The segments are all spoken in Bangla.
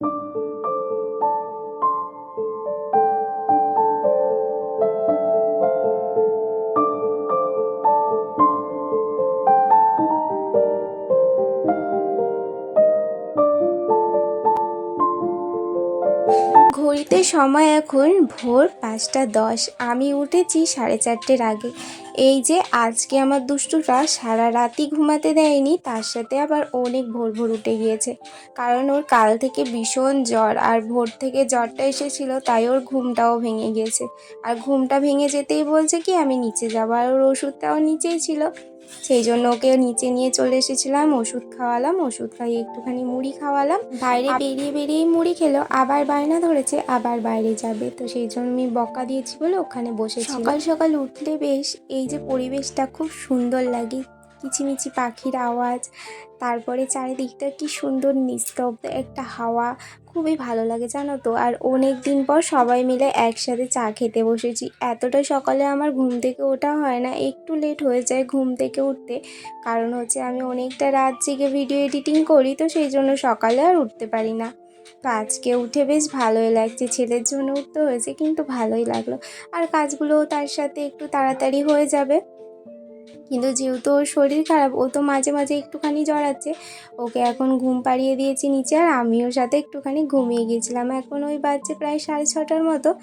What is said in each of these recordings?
you. ঘড়িতে সময় এখন ভোর পাঁচটা দশ। আমি উঠেছি সাড়ে চারটের আগে। এই যে আজকে আমার দুষ্টুটা সারা রাতই ঘুমাতে দেয়নি তার সাথে আবার অনেক ভোর ভোর উঠে গিয়েছে। কারণ ওর কাল থেকে ভীষণ জ্বর আর ভোর থেকে জ্বরটা এসেছিল তাই ওর ঘুমটাও ভেঙে গিয়েছে। আর ঘুমটা ভেঙে যেতেই বলছে কি আমি নিচে যাব আর ওর ওষুধটাও নিচেই ছিল। সেই জন্য ওকে নিচে নিয়ে চলে এসেছিলাম ওষুধ খাওয়ালাম ওষুধ খাইয়ে একটুখানি মুড়ি খাওয়ালাম। বাইরে বেরিয়ে বেরিয়েই মুড়ি খেলো আবার বায়না ধরেছে। আবার বাইরে যাবে। তো সেই জন্য আমি বকা দিয়েছি বলে ওখানে বসে সকাল সকাল উঠলে বেশ এই যে পরিবেশটা খুব সুন্দর লাগে। কিচিমিচি পাখির আওয়াজ, তারপরে চারিদিকটা কি সুন্দর নিস্তব্ধ একটা হাওয়া, খুবই ভালো লাগে, জানো তো। আর অনেক দিন পর সবাই মিলে একসাথে চা খেতে বসেছি। এতটা সকালে আমার ঘুম থেকে ওঠা হয় না, একটু লেট হয়ে যায় ঘুম থেকে উঠতে। কারণ হচ্ছে আমি অনেকটা রাত জেগে ভিডিও এডিটিং করি, তো সেই জন্য সকালে আর উঠতে পারি না। তো আজকে উঠে বেশ ভালোই লাগছে, ছেলের জন্য উঠতে হয়েছে কিন্তু ভালোই লাগল। আর কাজগুলোও তার সাথে একটু তাড়াতাড়ি হয়ে যাবে। কিন্তু যেহেতু ওর শরীর খারাপ, ও তো মাঝে মাঝে একটুখানি জড়াচ্ছে। ওকে এখন ঘুম পাড়িয়ে দিয়েছি নিচে আর আমিও সাথে একটুখানি ঘুমিয়ে গিয়েছিলাম। এখন ওই বাচ্চা প্রায় সাড়ে ছটার মতো।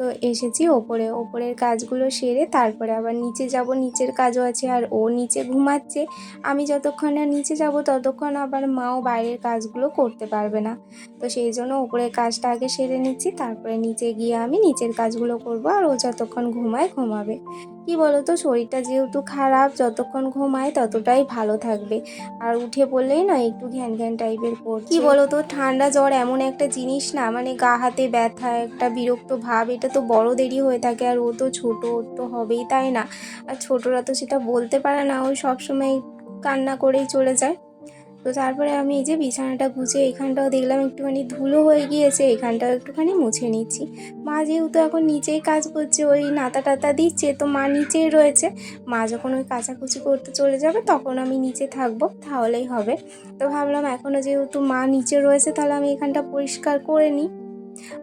তো এসেছি ওপরে, ওপরের কাজগুলো সেরে তারপরে আবার নিচে যাব। নিচের কাজও আছে আর ও নিচে ঘুমাচ্ছে। আমি যতক্ষণ না নিচে যাব, ততক্ষণ আবার মাও বাইরের কাজগুলো করতে পারবে না। তো সেই জন্য ওপরের কাজটা আগে সেরে নিচ্ছি, তারপরে নিচে গিয়ে আমি নিচের কাজগুলো করব আর ও যতক্ষণ ঘুমায় ঘুমাবে। কি বলতো, শরীরটা যেহেতু খারাপ, যতক্ষণ ঘুমায় ততটাই ভালো থাকবে। আর উঠে পড়লেই না একটু ঘ্যান ঘ্যান টাইপের করছে কি বলতো, ঠান্ডা জ্বর এমন একটা জিনিস না মানে গা হাতে ব্যথা, একটা বিরক্ত ভাব, এটা তো বড়দেরই হয়ে থাকে আর ও তো ছোট, ওর তো হবেই তাই না? আর ছোটরা তো সেটা বলতে পারে না ওই সবসময় কান্না করেই চলে যায়। তো তারপরে আমি এই যে বিছানাটা গুছিয়ে এখানটাও দেখলাম একটুখানি ধুলো হয়ে গিয়েছে, এখানটাও একটুখানি মুছে নিচ্ছি। মা যেহেতু এখন নিচেই কাজ করছে, ওই নাতা টাতা দিচ্ছে, তো মা নিচেই রয়েছে। মা যখন ওই কাচাকুচি করতে চলে যাবে, তখন আমি নিচে থাকব, তাহলেই হবে। তো ভাবলাম এখনও যেহেতু মা নিচে রয়েছে, তাহলে আমি এখানটা পরিষ্কার করে নিই।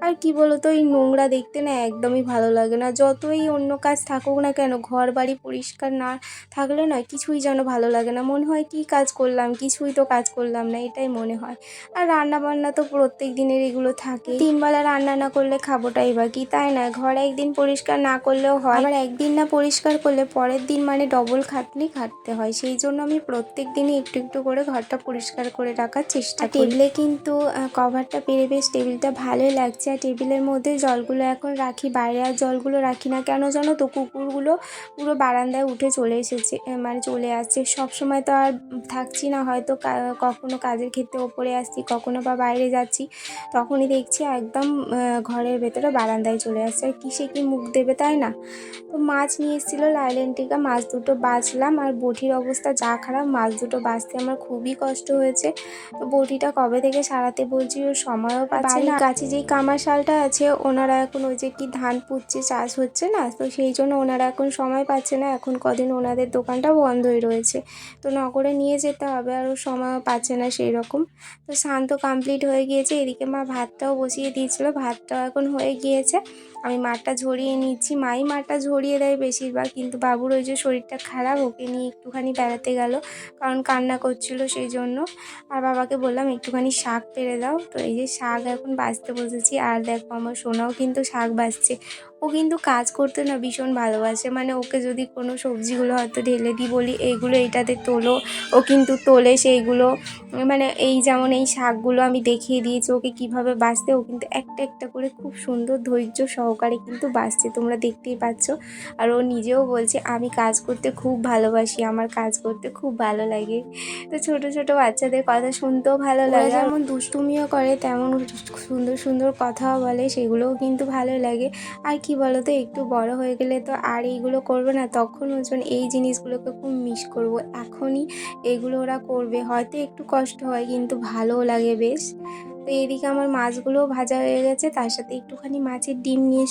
আর কি বলতো এই নোংরা দেখতে না একদমই ভালো লাগে না। যতই অন্য কাজ থাকুক না কেন ঘর বাড়ি পরিষ্কার না থাকলে নয় কিছুই যেন ভালো লাগে না। মনে হয় কি কাজ করলাম কিছুই তো কাজ করলাম না এটাই মনে হয়। আর রান্না বান্না তো প্রত্যেক দিনের এগুলো থাকে। তিনবেলা রান্না না করলে খাবোটাই বা কি তাই না? ঘর একদিন পরিষ্কার না করলেও হয়। আবার একদিন না পরিষ্কার করলে পরের দিন মানে ডবল খাটনি খাটতে হয়। সেই জন্য আমি প্রত্যেক দিনই একটু একটু করে ঘরটা পরিষ্কার করে রাখার চেষ্টা করি। টেবিলে কিন্তু কভারটা পেরে বেশ টেবিলটা ভালোই লাগছে আর টেবিলের মধ্যে জলগুলো এখন রাখি, বাইরে আর জলগুলো রাখি না। কেন জানো তো? কুকুরগুলো পুরো বারান্দায় উঠে চলে এসেছে মানে চলে আসছে। সব সময় তো আর থাকছি না, হয়তো কখনো কাজের ক্ষেত্রে ওপরে আসছি, কখনো বা বাইরে যাচ্ছি। তখনই দেখছি একদম ঘরের ভেতরে বারান্দায় চলে আসছে। আর কিসে কি মুখ দেবে তাই না? মাছ নিয়ে এসেছিল লাইলেন্টিকা মাছ দুটো বাছলাম আর বটির অবস্থা যা খারাপ, মাছ দুটো বাঁচতে আমার খুবই কষ্ট হয়েছে। তো বটিটা কবে থেকে সারাতে বলছি ওর সময়ও পাচ্ছে না। কাছে যেই কামার শালটা আছে, ওনারা এখন ওই যে কি ধান পুচ্ছে চাষ হচ্ছে না, তো সেই জন্য ওনারা এখন সময় পাচ্ছে না, এখন কদিন ওনাদের দোকানটা বন্ধই রয়েছে। তো নগরে নিয়ে যেতে হবে আর ও সময়ও পাচ্ছে না সেই রকম তো শান্ত কমপ্লিট হয়ে গিয়েছে, এদিকে মা ভাতটাও বসিয়ে দিয়েছিল, ভাতটাও এখন হয়ে গিয়েছে। আমি মাঠটা ঝরিয়ে নিচ্ছি, মাই মাঠটা ঝরিয়ে দেয় বেশিরভাগ। কিন্তু বাবুর ওই যে শরীরটা খারাপ, ওকে নিয়ে একটুখানি বেড়াতে গেল। কারণ কান্না করছিল সেই জন্য। আর বাবাকে বললাম, একটুখানি শাক পেরে দাও। তো এই যে শাক এখন বাঁচতে বসেছি। আর দেখো আমার সোনাও কিন্তু শাক বাছছে ও কিন্তু কাজ করতে না ভীষণ ভালোবাসে। মানে ওকে যদি কোনো সবজিগুলো হয়তো ঢেলে দিই বলি এইগুলো এইটাতে তোলো। ও কিন্তু তোলে সেইগুলো। মানে এই যেমন এই শাকগুলো আমি দেখিয়ে দিয়েছি ওকে কীভাবে বাঁচতে ও কিন্তু একটা একটা করে খুব সুন্দর ধৈর্য সহকারে কিন্তু বাঁচছে। তোমরা দেখতেই পাচ্ছ। আর ও নিজেও বলছে আমি কাজ করতে খুব ভালোবাসি। আমার কাজ করতে খুব ভালো লাগে। তো ছোট ছোট বাচ্চাদের কথা শুনতেও ভালো লাগে। যেমন দুষ্টুমিও করে তেমন সুন্দর সুন্দর কথাও বলে। সেগুলোও কিন্তু ভালো লাগে। আর কি বলো তো একটু বড় হয়ে গেলে তো আর এইগুলো করবে না। তখন ওজন এই জিনিসগুলোকে খুব মিস করব। এখনই এগুলো ওরা করবে। হয়তো একটু কষ্ট হয়, কিন্তু ভালোও লাগে বেশ। তো এদিকে আমার মাছগুলোও ভাজা হয়ে গেছে, তার সাথে একটুখানি মাছের ডিম নিয়ে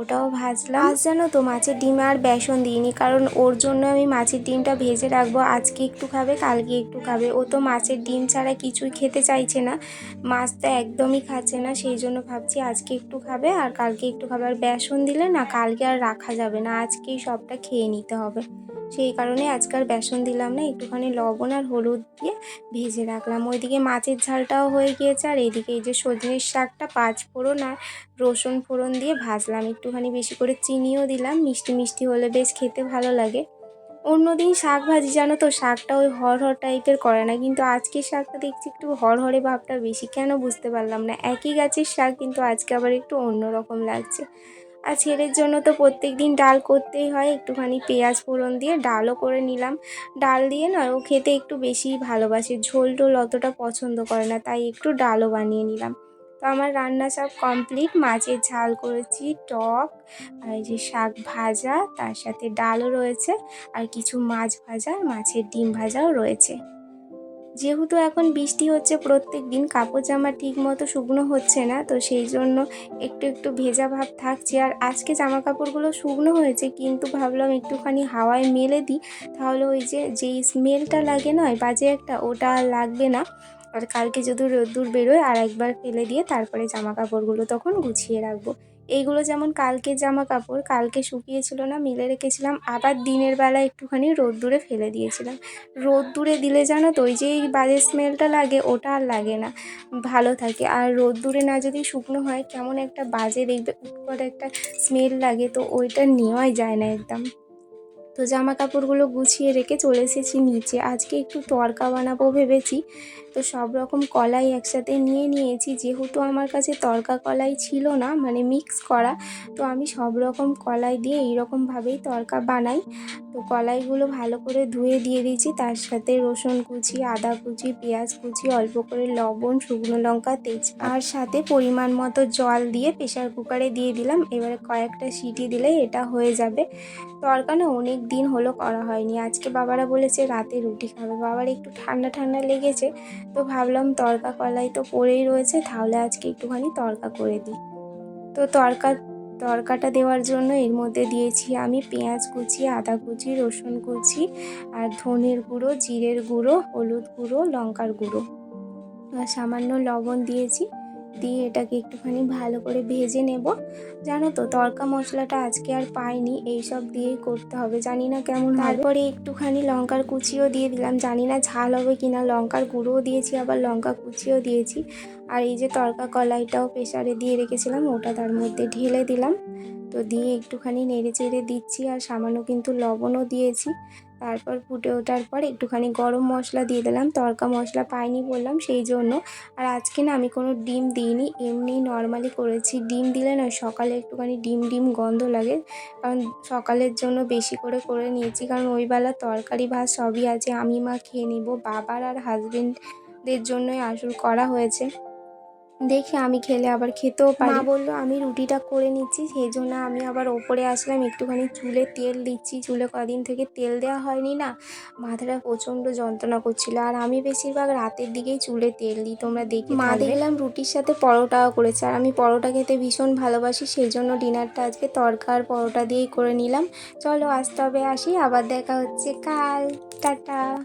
ওটাও ভাজলাম। আজ জানো তো মাছের ডিম আর বেসন দিইনি, কারণ ওর জন্য আমি মাছের ডিমটা ভেজে রাখব, আজকে একটু খাবে, কালকে একটু খাবে। ও তো মাছের ডিম ছাড়া কিছুই খেতে চাইছে না, মাছ তো একদমই খাচ্ছে না, সেই জন্য ভাবছি আজকে একটু খাবে আর কালকে একটু খাবে। আর বেসন দিলে না কালকে আর রাখা যাবে না, আজকেই সবটা খেয়ে নিতে হবে। সেই কারণে আজকাল বেসন দিলাম না, একটুখানি লবণ আর হলুদ দিয়ে ভেজে রাখলাম। ওইদিকে মাছের ঝালটাও হয়ে গিয়েছে, আর এইদিকে এই যে সজনের শাকটা পাঁচ ফোড়ন আর রসুন ফোড়ন দিয়ে ভাজলাম। একটুখানি বেশি করে চিনিও দিলাম, মিষ্টি মিষ্টি হলে বেশ খেতে ভালো লাগে। অন্যদিন শাক ভাজি, জানো তো, শাকটা ওই হর হর টাইপের করে না, কিন্তু আজকের শাকটা দেখছি একটু হরহরে ভাবটা বেশি, কেন বুঝতে পারলাম না। একই গাছের শাক, কিন্তু আজকে আবার একটু অন্যরকম লাগছে। আর ছেলের জন্য তো প্রত্যেক দিন ডাল করতেই হয়। একটুখানি পেঁয়াজ ফোড়ন দিয়ে ডালও করে নিলাম। ডাল দিয়ে নয় ও খেতে একটু বেশিই ভালোবাসে। ঝোল টোল অতটা পছন্দ করে না, তাই একটু ডালও বানিয়ে নিলাম। তো আমার রান্না সব কমপ্লিট। মাছের ঝাল করেছি, টক, আর এই যে শাক ভাজা, তার সাথে ডালও রয়েছে, আর কিছু মাছ ভাজা, মাছের ডিম ভাজাও রয়েছে। যেহেতু এখন বৃষ্টি হচ্ছে, প্রত্যেক দিন কাপড় জামা ঠিক মতো শুকনো হচ্ছে না, তো সেই জন্য একটু একটু ভেজা ভাব থাকছে। আর আজকে জামা কাপড়গুলো শুকনো হয়েছে, কিন্তু ভাবলাম একটুখানি হাওয়ায় মেলে দিই। তাহলে ওই যে, যেই স্মেলটা লাগে নয় বাজে একটা, ওটা লাগবে না। আর কালকে যদি রোদ্দুর বেরোয়, আর একবার ফেলে দিয়ে তারপরে জামা কাপড়গুলো তখন গুছিয়ে রাখব। এইগুলো যেমন কালকে জামা কাপড় কালকে শুকিয়েছিল না, মিলে রেখেছিলাম, আবার দিনের বেলা একটুখানি রোদ্দুরে ফেলে দিয়েছিলাম। রোদ্দুরে দিলে জানো তো, ওই যে এই বাজে স্মেলটা লাগে, ওটা আর লাগে না। ভালো থাকে। আর রোদ্দুরে না যদি শুকনো হয়, কেমন একটা বাজে দেখবে উৎকট একটা স্মেল লাগে, তো ওইটা নেওয়াই যায় না একদম। তো জামা কাপড়গুলো গুছিয়ে রেখে চলে এসেছি নিচে। আজকে একটু তরকা বানাবো ভেবেছি। তো সব রকম কলাই একসাথে নিয়ে নিয়েছি। যেহেতু আমার কাছে তরকা কলাই ছিল না মানে মিক্স করা, তো আমি সব রকম কলাই দিয়ে এইরকমভাবেই তরকা বানাই। তো কলাইগুলো ভালো করে ধুয়ে দিয়ে দিয়েছি। তার সাথে রসুন কুচি, আদা কুচি, পেঁয়াজ কুচি, অল্প করে লবণ, শুকনো লঙ্কা তেজ আর সাথে পরিমাণ মতো জল দিয়ে প্রেশার কুকারে দিয়ে দিলাম। এবারে কয়েকটা সিটি দিলে এটা হয়ে যাবে। তরকা না অনেক দিন হলো করা হয়নি। আজকে বাবারা বলেছে রাতে রুটি খাবে। বাবার একটু ঠান্ডা ঠান্ডা লেগেছে, তো ভাবলাম তরকা কলাই তো পড়েই রয়েছে, তাহলে আজকে একটুখানি তরকা করে দিই। তো তরকা, তরকাটা দেওয়ার জন্য এর মধ্যে দিয়েছি আমি পেঁয়াজ কুচি, আদা কুচি, রসুন কুচি আর ধনের গুঁড়ো, জিরের গুঁড়ো, হলুদ গুঁড়ো, লঙ্কার গুঁড়ো। আর সামান্য লবণ দিয়েছি। দিয়ে এটাকে একটুখানি ভালো করে ভেজে নেব। জানো তো তরকা মশলাটা আজকে আর পাইনি এই সব দিয়েই করতে হবে। জানি না কেমন তারপরে একটুখানি লঙ্কার কুচিও দিয়ে দিলাম। জানি না ঝাল হবে কি না লঙ্কার গুঁড়োও দিয়েছি আবার লঙ্কা কুচিও দিয়েছি। আর এই যে তরকা কলাইটাও প্রেশারে দিয়ে রেখেছিলাম ওটা তার মধ্যে ঢেলে দিলাম। তো দিয়ে একটুখানি নেড়ে চেড়ে দিচ্ছি আর সামান্য কিন্তু লবণও দিয়েছি। তারপর ফুটে ওঠার পর একটুখানি গরম মশলা দিয়ে দিলাম। তরকা মশলা পাইনি বললাম সেই জন্য। আর আজকে না আমি কোনো ডিম দিইনি, এমনি নর্মালি করেছি। ডিম দিলে না সকালে একটুখানি ডিম ডিম গন্ধ লাগে। কারণ সকালের জন্য বেশি করে করে নিয়েছি। কারণ ওই বেলা তরকারি ভাত সবই আছে। আমি মা খেয়ে নিব। বাবার আর হাজবেন্ডদের জন্যই আসল করা হয়েছে। দেখে আমি খেলে আবার খেতেও পারি। মা বলল আমি রুটিটা করে নিচ্ছি সেই জন্য আমি আবার ওপরে আসলাম একটুখানি চুলে তেল দিচ্ছি চুলে কদিন থেকে তেল দেওয়া হয়নি না। মাথাটা প্রচণ্ড যন্ত্রণা করছিল। আর আমি বেশিরভাগ রাতের দিকেই চুলে তেল দিই তোমরা দেখি মা দেখলাম রুটির সাথে পরোটাও করেছে আর আমি পরোটা খেতে ভীষণ ভালোবাসি সেই জন্য ডিনারটা আজকে তরকা আর পরোটা দিয়েই করে নিলাম। চলো আজ তবে আসি আবার দেখা হচ্ছে কাল টাটা।